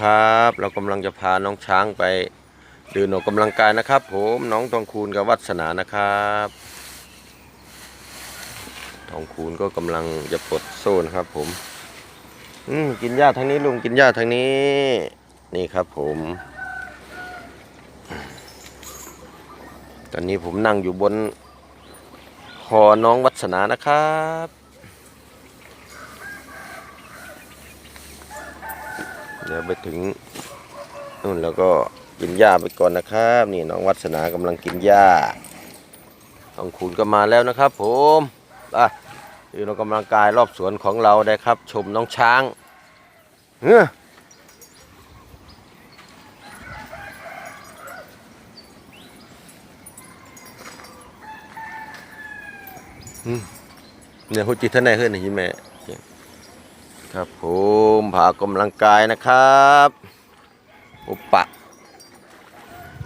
ครับ เรากำลังจะพาน้องช้างไปเดินออกกำลังกายนะครับ ผมน้องทองคูณกับวัสนานะครับ ทองคูณก็กำลังจะปลดโซ่นะครับ ผม อืมกินหญ้าทางนี้ลุงกินหญ้าทางนี้ นี่ครับ ผม ตอนนี้ผมนั่งอยู่บนคอน้องวัสนานะครับ ดี๋ยวไปถึงนู่นแล้วก็กินหญ้าไปก่อนนะครับ นี่น้องวัสนากำลังกินหญ้าน้องคูณก็มาแล้วนะครับ ผมอะอยู่ในกำลังกายรอบสวนของเราได้ครับ ชมน้องช้างเฮ้อเนี่ยหัวจิตท่านไหนเฮ้ยนี่ยิ้มแม่ ครับผมผ่ากำลังกายนะครับอุปปะ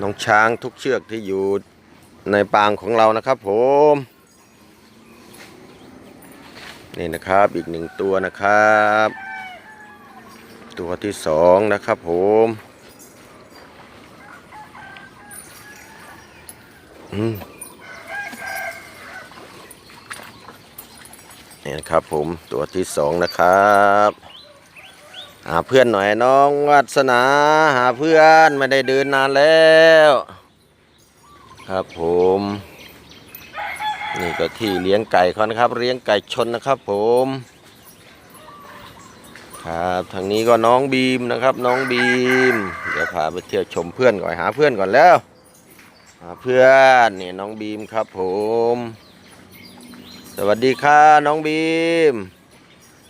น้องช้างทุกเชือกที่อยู่ในปางของเรานะครับผมนี่นะครับอีกหนึ่งตัวนะครับ ตัวที่สองนะครับผมอืม นี่นะครับผมตัวที่สองนะครับหาเพื่อนหน่อยน้องวัสนา หาเพื่อนไม่ได้เดินนานแล้ว ครับผม นี่ก็ที่เลี้ยงไก่เขานะครับ เลี้ยงไก่ชนนะครับ ผม ครับทางนี้ก็น้องบีมนะครับ น้องบีม เดี๋ยวพาไปเที่ยวชมเพื่อนก่อนหาเพื่อนก่อนแล้ว หาเพื่อนนี่น้องบีมครับ ผม สวัสดีครับน้องบีม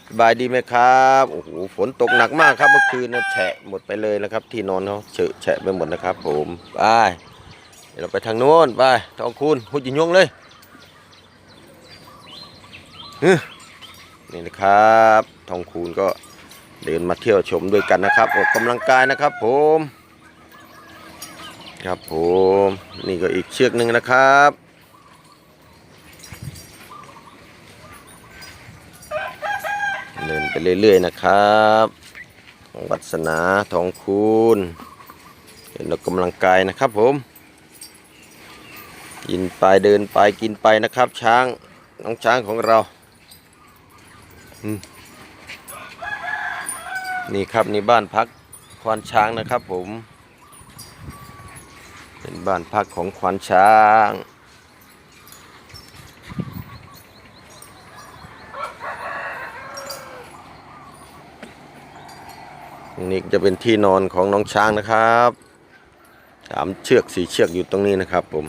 สบายดีไหมครับโอ้โหฝนตกหนักมากครับเมื่อคืนนะแฉะหมดไปเลยนะครับ ที่นอนเขาเฉะแฉะไปหมดนะครับ ผมไปเดี๋ยวเราไปทางโน้นไปทองคูณหุ่นยิงยงเลยนี่นะครับ ทองคูณก็เดินมาเที่ยวชมด้วยกันนะครับออกกำลังกายนะครับ ผม ครับผม นี่ก็อีกเชือกหนึ่งนะครับ เดิน ไปเรื่อย ๆ นะครับของวัสนาทองคูณเห็นออกกำลังกายนะครับผมกินไปเดินไปกินไปนะครับ ช้างน้องช้างของเราอนี่ครับนี่บ้านพักควานช้างนะครับผม เป็นบ้านพักของควานช้าง ตรง นี้จะเป็นที่นอนของน้องช้างนะครับสามเชือกสี่เชือกอยู่ตรงนี้นะครับผม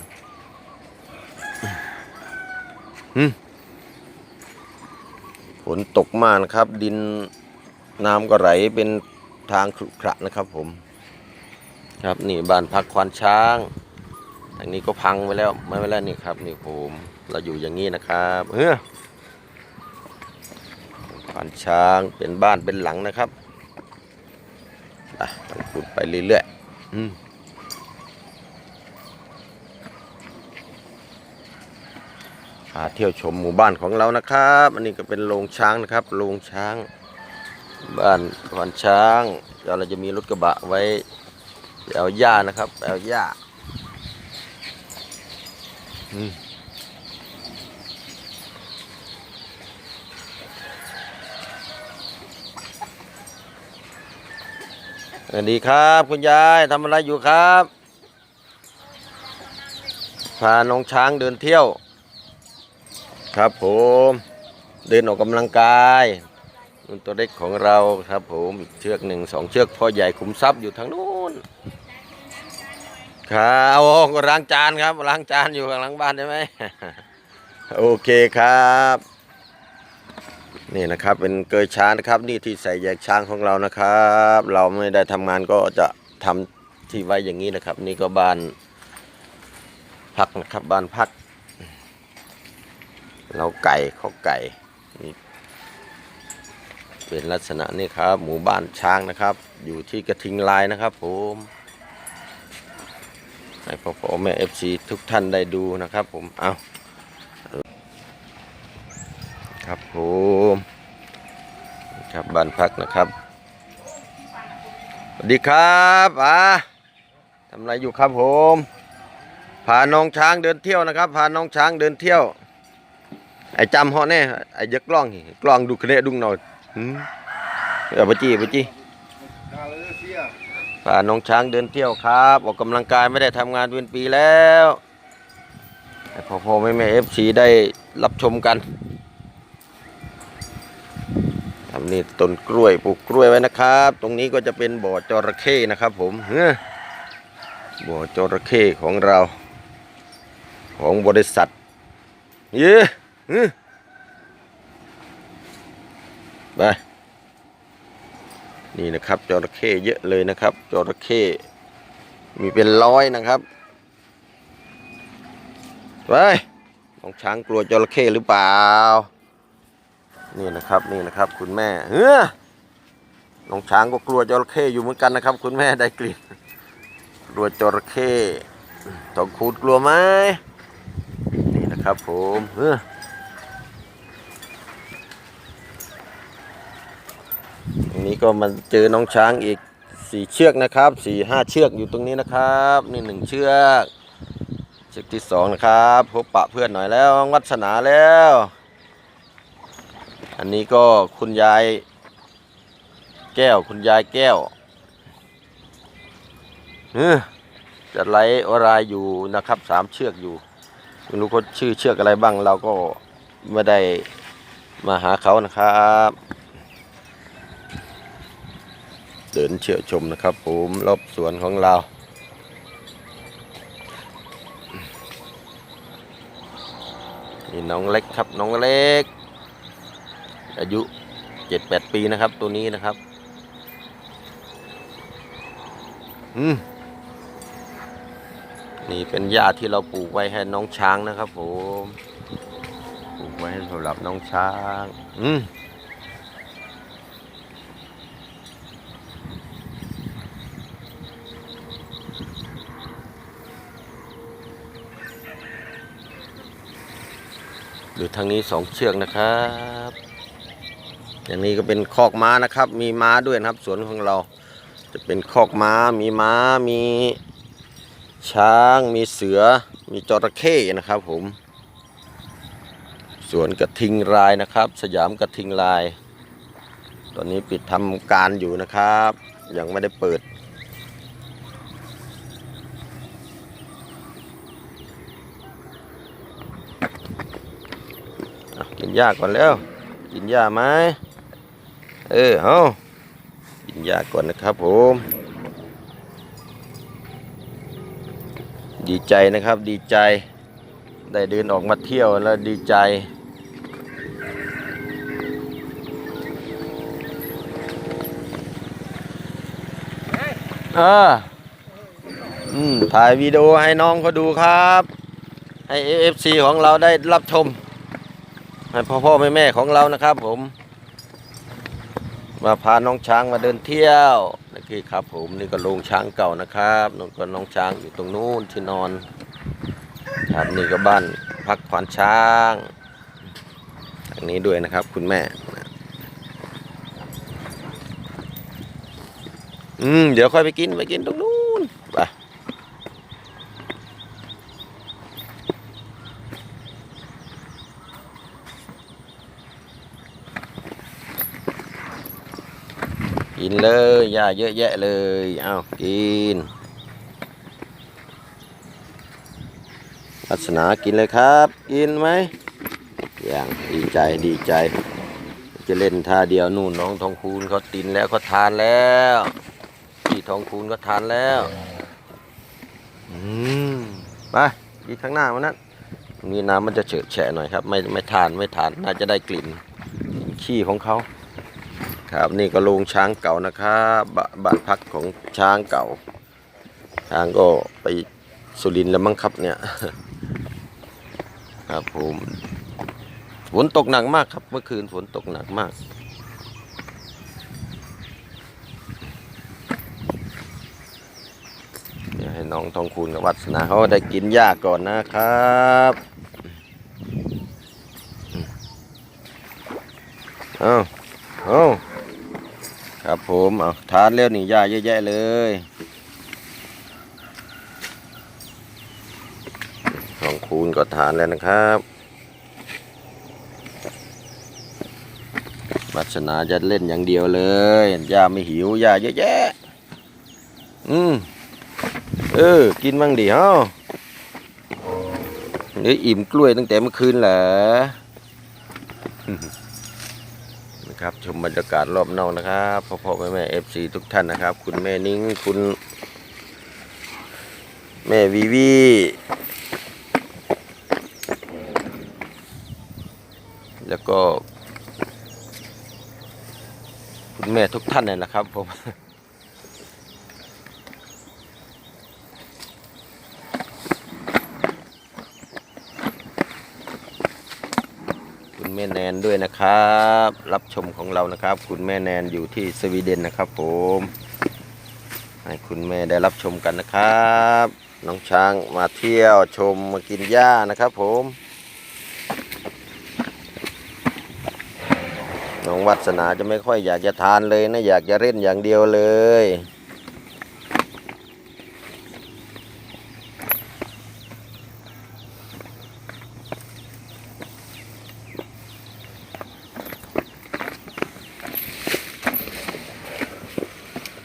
ฝนตกมากนะครับ ดินน้ำก็ไหลเป็นทางขรุขระนะครับผม ครับนี่บ้านพักควานช้างทางนี้ก็พังไปแล้วไม่ไปแล้วนี่ครับ นี่ผมเราอยู่อย่างนี้นะครับเฮ้อควานช้างเป็นบ้านเป็นหลังนะครับ อะขุดไปเรื่อยๆอืมพาเที่ยวชมหมู่บ้านของเรานะครับ อันนี้ก็เป็นโรงช้างนะครับโรงช้าง บ้านขอนช้างเดี๋ยวเราจะมีรถกระบะไว้เอาหญ้านะครับเอาหญ้าอืม สวัสดีครับ คุณยายทำอะไรอยู่ครับ พาน้องช้างเดินเที่ยว ครับผม เดินออกกำลังกายนุ่นตัวเล็กของเราครับ ผมเชือกหนึ่งสองเชือกพ่อใหญ่ขุมทรัพย์อยู่ทางนู้นครับโอ้ล้างจานครับล้างจานอยู่ข้างหลังบ้านใช่ไหมโอเคครับ นี่นะครับเป็นเกยช้างนะครับ นี่ที่ใส่แยกช้างของเรานะครับ เราไม่ได้ทำงานก็จะทำที่ไว้อย่างนี้นะครับ นี่ก็บ้านพักนะครับบ้านพัก เราไก่เขาไก่นี่เป็นลักษณะนี้ครับ หมู่บ้านช้างนะครับ อยู่ที่กระทิงลายนะครับผมให้พ่อพ่อแม่เอฟซีทุกท่านได้ดูนะครับผมเอาครับผม ครับบ้านพักนะครับสวัสดีครับอ่าทำอะไรอยู่ครับผมพาน้องช้างเดินเที่ยวนะครับพาน้องช้างเดินเที่ยว ไอ้จำเขาแน่ไอ้ยักกล้องกล้องดูคะแนนดุงหน่อยหืมเอาไปจี้ไปจี้พาน้องช้างเดินเที่ยวครับออกกำลังกายไม่ได้ทำงานเป็นปีแล้วพอพอแม่แม่เอฟซีได้รับชมกันทำ นี่ต้นกล้วยปลูกกล้วยไว้นะครับ ตรงนี้ก็จะเป็นบ่อจระเข้นะครับ ผมเฮ้บ่อจระเข้ของเรา ของบริษัท เย้ฮึไปนี่นะครับจระเข้เยอะเลยนะครับจระเข้มีเป็นร้อยนะครับไปน้องช้างกลัวจระเข้หรือเปล่า นี่นะครับนี่นะครับ คุณแม่เฮ้อน้องช้างก็กลัวจระเข้อยู่เหมือนกันนะครับ คุณแม่ได้กลิ่นกลัวจระเข้ทองคูดกลัวไหมนี่นะครับผมเฮ้อตรงนี้ก็มาเจอน้องช้างอีกสี่เชือกนะครับสี่ห้าเชือกอยู่ตรงนี้นะครับ นี่หนึ่งเชือกเชือกที่สองนะครับ พบปะเพื่อนหน่อยแล้ววัฒนาแล้ว อันนี้ก็คุณยายแก้วคุณยายแก้วเฮ้อจะไล่อรายอยู่นะครับสามเชือกอยู่ไม่รู้เขาชื่อเชือกอะไรบ้าง เราก็ไม่ได้มาหาเขานะครับ เดินเชี่ยวชมนะครับ ผมรอบสวนของเรานี่น้องเล็กครับน้องเล็ก อายุเจ็ดแปดปีนะครับ ตัวนี้นะครับ อืมนี่เป็นหญ้าที่เราปลูกไว้ให้น้องช้างนะครับผมปลูกไว้ให้สำหรับน้องช้าง อืมดูทางนี้สองเชือกนะครับ อย่างนี้ก็เป็นคอกม้านะครับ มีม้าด้วยนะครับ สวนของเรา จะเป็นคอกม้า มีม้า มีช้าง มีเสือ มีจระเข้นะครับ ผม สวนกระทิงลายนะครับ สยามกระทิงลาย ตอนนี้ปิดทำการอยู่นะครับ ยังไม่ได้เปิดกินหญ้าก่อนแล้ว กินหญ้าไหม เออเอากินหญ้าก่อนนะครับผม ดีใจนะครับดีใจ ได้เดินออกมาเที่ยวแล้วดีใจเอออืมถ่ายวิดีโอให้น้องเขาดูครับ ให้ AFC ของเราได้รับชม ให้พ่อพ่อแม่แม่ของเรานะครับผม มาพาน้องช้างมาเดินเที่ยวนี่ครับผมนี่ก็โรงช้างเก่านะครับนู่นก็น้องช้างอยู่ตรงนู้นที่นอนครับนี่ก็บ้านพักควานช้างทางนี้ด้วยนะครับ คุณแม่อืมเดี๋ยวค่อยไปกินไปกินตรงนู้นไป กินเลยหญ้าเยอะแยะเลย เอากินลัษณะกินเลยครับ กินไหมอย่างดีใจดีใจ จะเล่นท่าเดียวนู่นน้องทองคูณเขาตินแล้วเขาทานแล้วพี่ทองคูณก็ทานแล้วอืมไปกินข้างหน้ามันนั้นตรงนี้น้ำมันจะเฉอะแฉะหน่อยครับ ไม่ไม่ทานไม่ทานน่าจะได้กลิ่นขี้ของเขา ครับ นี่ก็โรงช้างเก่านะครับบ้านพักของช้างเก่าช้างก็ไปสุรินทร์แล้วมั้งครับเนี่ยครับผมฝนตกหนักมากครับเมื่อคืนฝนตกหนักมาก เดี๋ยวให้น้องทองคูณกับวัฒนาเขาได้กินหญ้าก่อนนะครับเอาเอาครับ ผมเอาทานแล้วนี่หญ้าเยอะแยะเลยของคูณก็ทานแล้วนะครับวัฒนาจะเล่นอย่างเดียวเลยหญ้าไม่หิวหญ้าเยอะแยะ อืม เออ กินบ้างดิฮ้าเดี๋ยวอิ่มกล้วยตั้งแต่เมื่อคืนเหรอ นะครับชมบรรยากาศรอบนอกนะครับพ่อพ่อแม่แม่เอฟซีทุกท่านนะครับ คุณแม่นิ้งคุณแม่วีวีแล้วก็ คุณแม่ทุกท่านเลยนะครับผม แม่แนนด้วยนะครับ รับชมของเรานะครับ คุณแม่แนนอยู่ที่สวีเดนนะครับ ผมให้คุณแม่ได้รับชมกันนะครับ น้องช้างมาเที่ยวชมมากินหญ้านะครับ ผมน้องวัสนาจะไม่ค่อยอยากจะทานเลยนะอยากจะเล่นอย่างเดียวเลย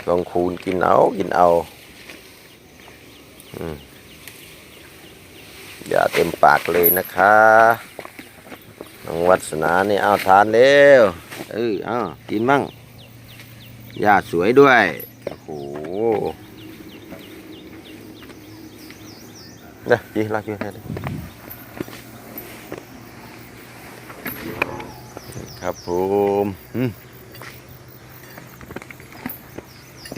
ลองคูณกินเอา กินเอาอย่าเต็มปากเลยนะคะน้องวัสนานี่เอาทานเร็วเออเอากินมั่งหญ้าสวยด้วย โอ้โหเด้อจีลากูแค่นี้ครับผมอืม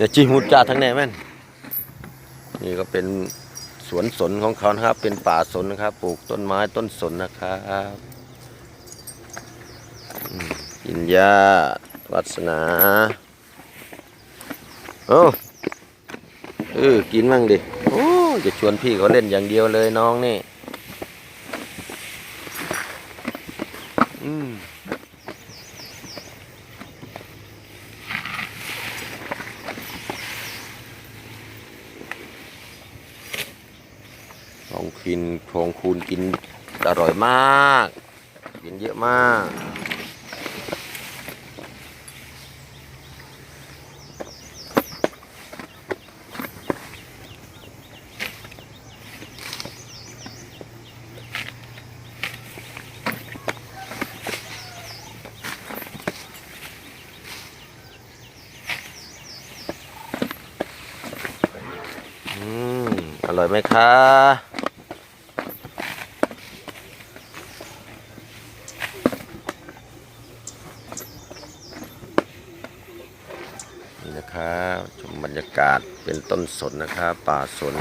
เดี๋ยจีมุดจ่าทั้งแน่แม่นนี่ก็เป็นสวนสนของเขานะครับ เป็นป่าสนนะครับ ปลูกต้นไม้ต้นสนนะครับอินหญ้าวัสนาโอ้เออกินมั่งดิโอ้จะชวนพี่เขาเล่นอย่างเดียวเลยน้องนี่ อืม กินของคูณกินอร่อยมาก กินเยอะมากอืมอร่อยไหมคะ นี่นะครับชมบร ดเป็นต้นสนนะครับป่าสน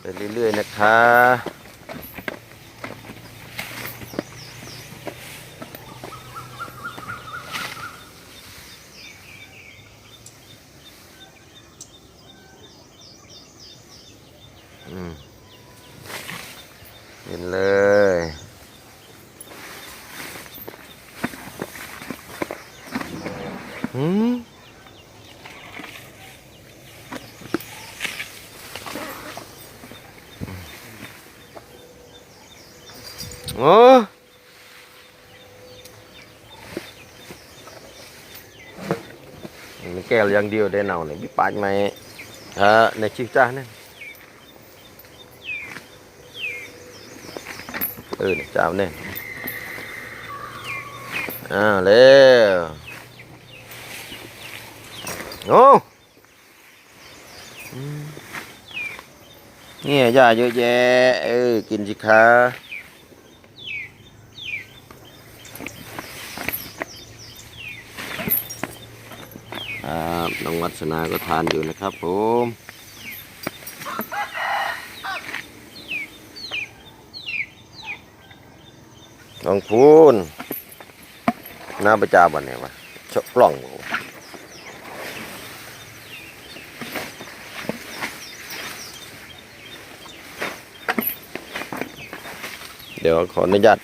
ไปเรื่อยๆนะคะ เห็นเลยหืมโอ้มันแก้วอย่างเดียวได้เนาเนี่ยพี่ปาดไหมเออในชิ วจ้าเนี่ย ừ để chào lên à lên ô nghe ra เยอะแยะเออกินสิคะครับน้องวัฒนาก็ทานอยู่นะครับผม องพูนน้าประจาบันเนี่ยวะชกล่องเดี๋ยวขออนุญาต